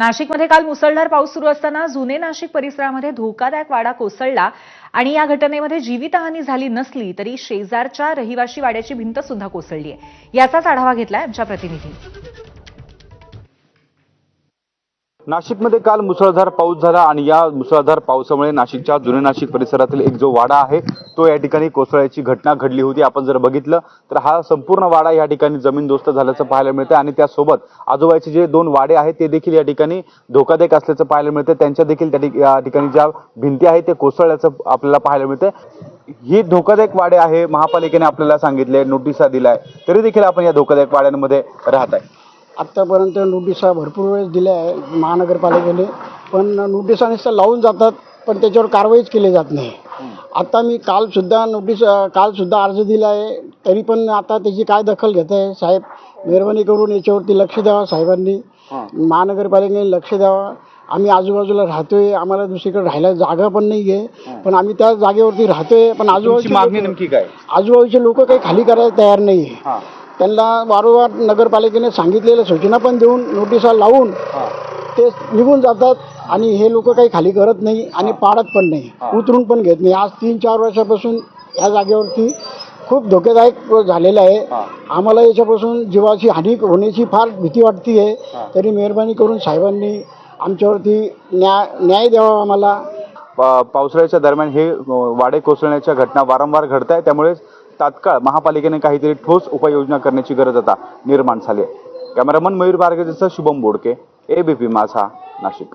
नाशिकमध्ये काल मुसळधार पाऊस सुरू असताना जुने नाशिक परिसरामध्ये धोकादायक वाडा कोसळला आणि या घटनेमध्ये जीवितहानी झाली नसली तरी शेजारच्या रहिवाशी वाड्याची भिंत सुद्धा कोसळली आहे याचाच आढावा घेतलाय आमच्या प्रतिनिधी. नाशिकमध्ये काल मुसळधार पाऊस झाला आणि या मुसळधार पावसामुळे नाशिकच्या जुने नाशिक परिसरातील एक जो वाडा आहे तो या ठिकाणी कोसळ्याची घटना घडली होती. आपण जर बघितलं तर हा संपूर्ण वाडा या ठिकाणी जमीनदोस्त झाल्याचं पाहायला मिळतं आणि त्यासोबत आजोबाचे जे दोन वाडे आहेत ते देखील या ठिकाणी धोकादायक असल्याचं पाहायला मिळतं त्यांच्या देखील त्या या ठिकाणी ज्या भिंती आहेत ते कोसळल्याचं आपल्याला पाहायला मिळतं ही धोकादायक वाडे आहे महापालिकेने आपल्याला सांगितले नोटिसा दिलाय तरी देखील आपण या धोकादायक वाड्यांमध्ये राहत आहे. आत्तापर्यंत नोटिसा भरपूर वेळेस दिल्या आहे महानगरपालिकेने. पण नोटिसा नुसतं लावून जातात पण त्याच्यावर कारवाईच केली जात नाही. आता मी कालसुद्धा नोटीस कालसुद्धा अर्ज दिला आहे तरी पण आता त्याची काय दखल घेत आहे साहेब? मेहरबानी करून याच्यावरती लक्ष द्यावं साहेबांनी. महानगरपालिकेने लक्ष द्यावं. आम्ही आजूबाजूला राहतोय आम्हाला दुसरीकडे राहायला जागा पण नाही आहे. पण आम्ही त्या जागेवरती राहतोय पण आजूबाजूचे मागणी नेमकी काय? आजूबाजूचे लोक काही खाली करायला तयार नाही आहे. त्यांना वारंवार नगरपालिकेने सांगितलेल्या सूचना पण देऊन नोटिसा लावून ते निघून जातात आणि हे लोक काही खाली करत नाही आणि पाडत पण नाही उतरून पण घेत नाही. आज तीन चार वर्षापासून या जागेवरती खूप धोकेदायक झालेलं आहे. आम्हाला याच्यापासून जीवाची हानी होण्याची फार भीती वाटती आहे तरी मेहरबानी करून साहेबांनी आमच्यावरती न्याय न्याय द्यावा आम्हाला. पावसाळ्याच्या दरम्यान हे वाडे कोसळण्याच्या घटना वारंवार घडत आहे त्यामुळे तात्काळ महापालिकेने काहीतरी ठोस उपाययोजना करण्याची गरज आता निर्माण झाली आहे. कॅमेरामन मयूर बारगेचं शुभम बोडके एबीपी माझा नाशिक.